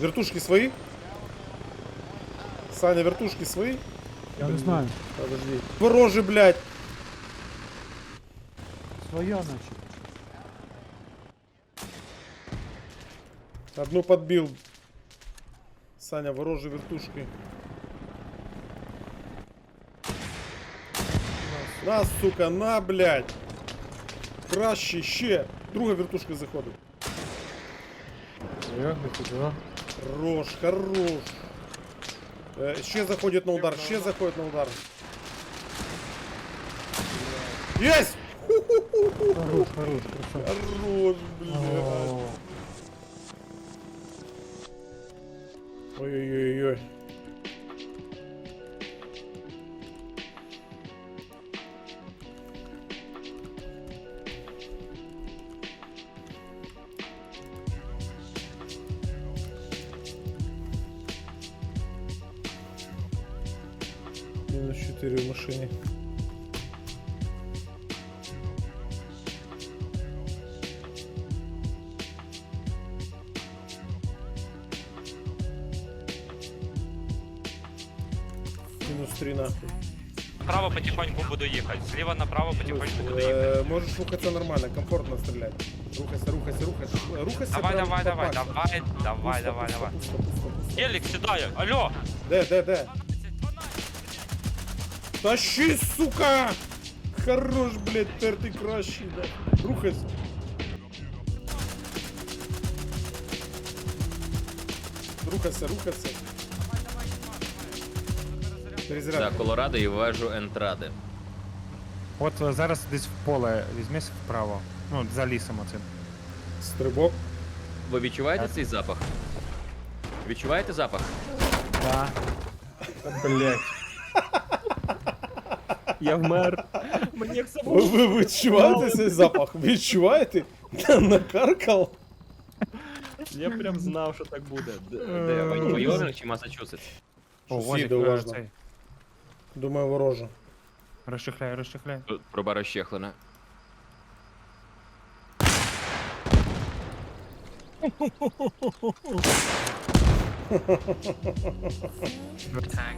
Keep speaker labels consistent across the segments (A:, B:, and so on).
A: Вертушки свои? Саня, вертушки свои?
B: Я не знаю.
A: Подожди. Ворожи, блядь.
B: Своя, значить.
A: Одну подбил. Саня, ворожи вертушки. На, сука, на, блядь. Краще ще. Друга вертушка заходить.
B: Би туди?
A: Хорош, хорош. Е, ще заходить на удар, ще заходить на удар. Есть!
B: Хорош, хорош, красавчик.
A: Хорош, блядь.
B: О,
A: Минус 4 в машине. Минус 3 нахуй.
C: Направо потихоньку буду ехать, слева направо потихоньку буду ехать.
A: Э, можешь рухаться нормально, комфортно стрелять. Рухайся, рухайся, рухайся. Рухайся
C: Давай,
A: прям
C: давай,
A: по
C: давай,
A: пальцам.
C: давай, давай, давай,
A: пусто,
C: давай.
A: пусто, пусто, пусто.
C: Алло!
A: Де, де, де? Тащи, сука! Хорош, блядь, тепер ти кращий, да. Рухайся. Рухайся, рухайся. Перезарядка.
D: Так, Колорадо і вежу Ентради.
B: От е, зараз десь в поле візьмись вправо. Ну, за лісом оцим.
A: Стрибок.
D: Ви відчуваєте цей запах? Відчуваєте запах?
B: Да.
E: Блять. Я вмер. Мені як це
A: Ви, ви відчуваєте цей запах? Відчуваєте? Накаркав?
E: Я прям знав, що так буде. Де-
B: Е,
E: Де
D: Ви
E: ви?
D: Нью-Йорк чи Масачусетс?
B: О,
A: Щось
B: возик,
A: їде
B: е,
A: уважно.
B: цей.
A: Думаю, вороже.
B: Розчехляй, розчехляй.
D: Тут Проба розчехлена.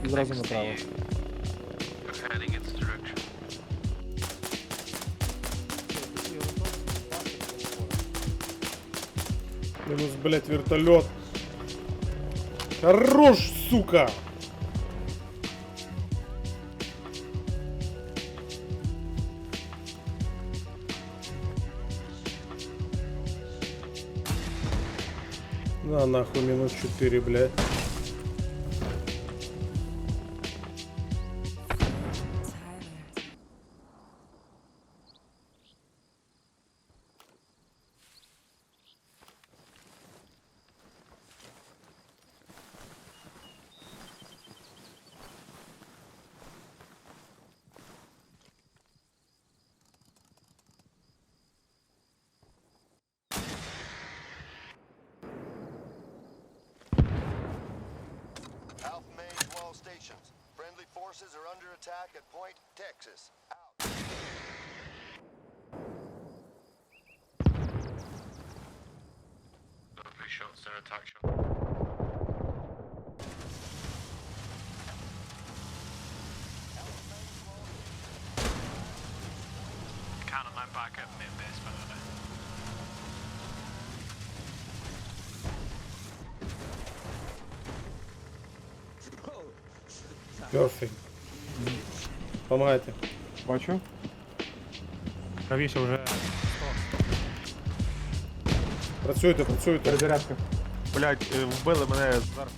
E: Зразу направо.
A: Минус, блядь, вертолет. Хорош, сука! На нахуй минус 4, блядь.
F: forces are under attack at Point Texas. Shots, their attack shot.
A: Cannon back at mid-base, Перфект. Помагайте.
B: Бачу. Правіше вже.
A: Працюйте, працюйте.
B: Перезарядка.
G: Блять, вбили мене зверху.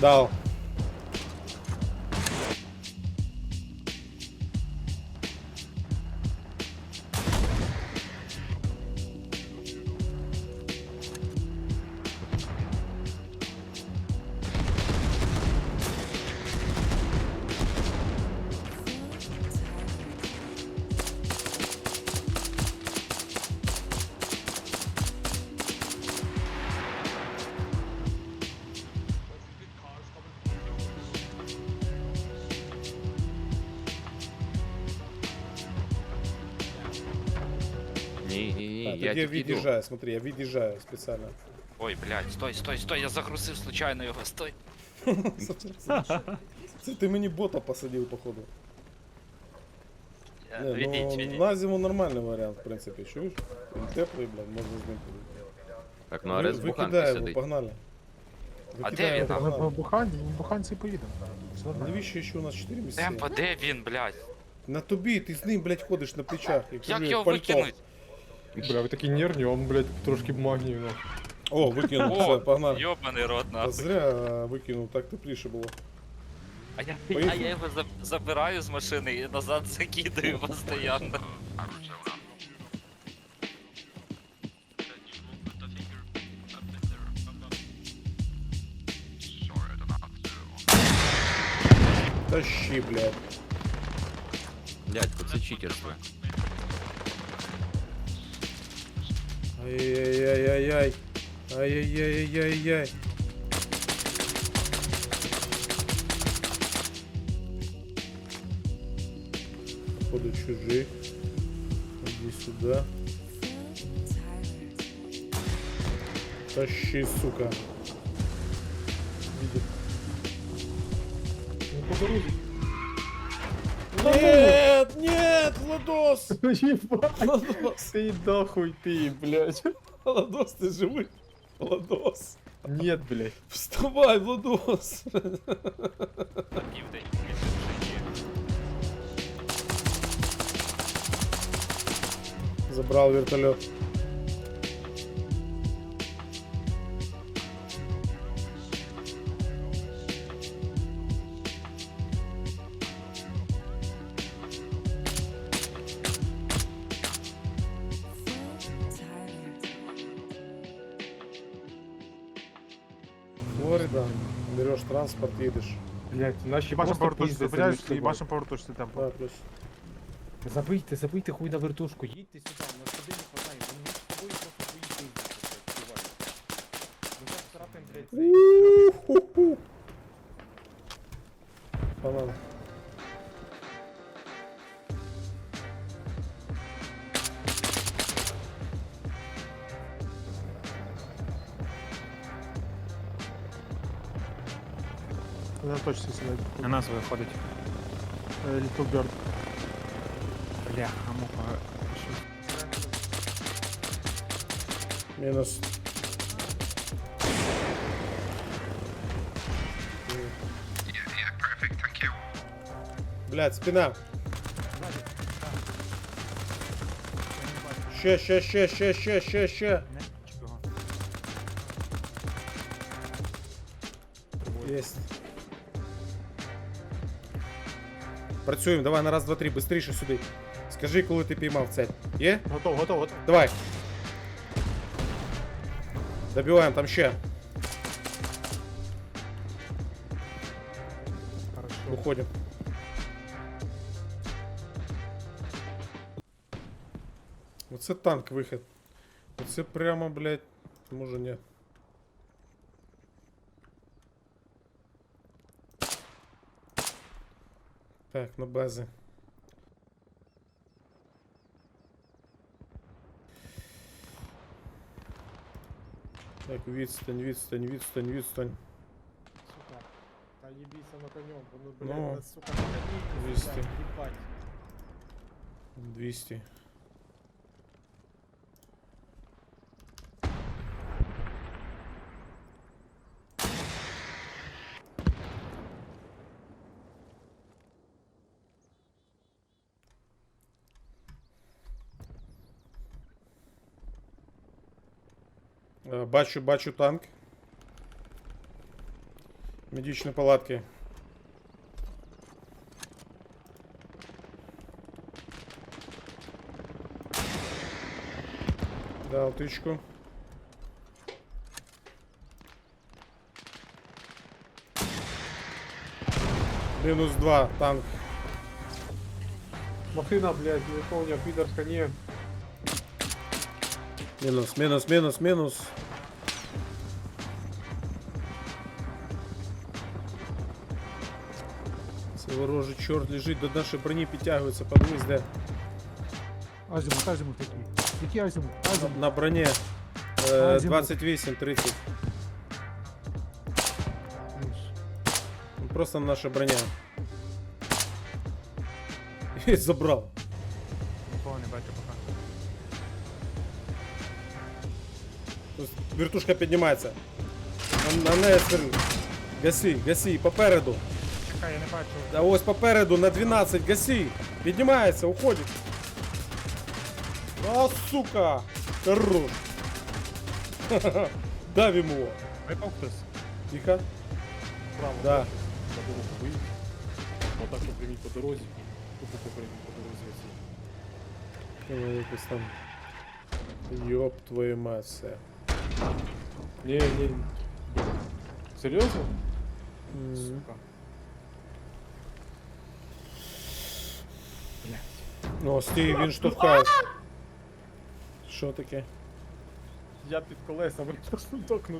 A: Дал.
D: Ні,
A: а,
D: я
A: я від'їжджаю, смотри, я від'їжджаю спеціально.
C: Ой, блядь, стой, стой, стой, я загрузив случайно його, стой.
A: Це ти мені бота посадив, походу. Не,
C: Відіть,
A: ну,
C: відіть.
A: на зиму нормальний варіант, в принципі, чуєш? Він теплий, блядь, можна з ним ходити.
D: Так, ну
A: Ви-
D: Арес буханки
A: Викидай його,
D: сидить.
A: погнали.
C: А де
A: Викидай
C: він
A: його,
C: там?
B: Ми
A: погнали.
B: по бухань, в буханці поїдемо. Все нормально.
A: Навіщо ще у нас 4 місця?
C: Темпо, де він, блядь?
A: На тобі, ти з ним, блядь, ходиш на плечах.
C: Як його викинуть?
G: Бля, ви такі нервні, вам, блядь, трошки магнію, ну.
A: О, викинув, все,
C: О,
A: погнали.
C: йобаний рот,
A: Та
C: нахуй.
A: зря викинув, так тепліше було.
C: А я, а
A: Поїхали.
C: я його за- забираю з машини і назад закидаю постійно.
A: Тащи, блядь.
D: Дядько, це читерство.
A: Ай-яй-яй-яй-яй. Ай-яй-яй-яй-яй. Походу чужие. Иди сюда. Тащи, сука. Видит.
G: Ну, дорозі.
A: Нет, нет, Владос!
G: Єбать,
A: Владос!
G: ти нахуй ти, блядь.
A: Владос, ты живой? Владос!
G: Нет, блядь.
A: Вставай, Владос!
C: Південь, більше вже є.
A: Забрал вертолет. Флорида. Берешь транспорт, едешь.
G: Блядь, наші
B: Їбашим
G: просто
B: повороту,
G: пиздяться
B: зупиняєш,
G: між собою.
B: їбашим повороту, що темпо.
A: Да, плюс.
B: Забийте, забийте хуй на вертушку, їдьте сюди, у нас туди не хватає, ми з тобою просто поїздити, блядь, співаємо. Ми зараз втратимо, блядь, цей...
A: У-ху-ху. Банан.
G: На точці сидить.
B: На нас виходить.
G: Е, Little Bird.
B: Бля, муха.
A: Минус. Блядь, спина. Ще, ще, ще, ще, ще, ще, ще. Працюємо, давай на раз, два, три, быстріше сюди. Скажи, коли ти піймав цель. Є?
G: Готов, готов, готов.
A: Давай. Добиваем, там ще.
G: Хорошо.
A: Уходим. Оце танк вихід. Оце прямо, блядь. Може ні. Так, на базі. Так, відстань, відстань, відстань, відстань.
G: Сука. Та їбіться на конем, воно,
A: Ну,
G: блядь, сука, на коні,
A: двісті.
G: сука, їбать.
A: 200. Бачу, бачу танк. Медичні палатки. Дал тычку. Минус 2, танк.
G: Машина, блядь, не помню, підерська, ні.
A: Минус, минус, минус, минус. Це ворожий чорт лежить, до нашої броні підтягується, подивись, де.
B: Азимут, азимут такий.
H: Який азімут? Азімут.
A: На броні. Е,
H: Азімут.
A: 28, 30. Просто наша броня. І забрав.
B: Нікого не бачу
A: Вертушка піднімається. На, на неї стріл. Гасі, гасі, попереду.
B: Чекай, я не бачу.
A: А ось попереду на 12, гасі. Піднімається, уходить. А, сука! Хорош. Ха-ха-ха. Дав йому.
B: Випав хтось?
A: Тихо.
G: Право.
A: Да.
G: Дорогу виїхав. Отак по прямій по дорозі. Тупо по прямій по дорозі оці.
A: Ну, якось там. Йоп твою мать, все.
G: Ні, ні. Серйозно?
A: М.
G: Сука.
A: О, стій, він штовхає. Що таке?
G: Я під колесами просто докнутий.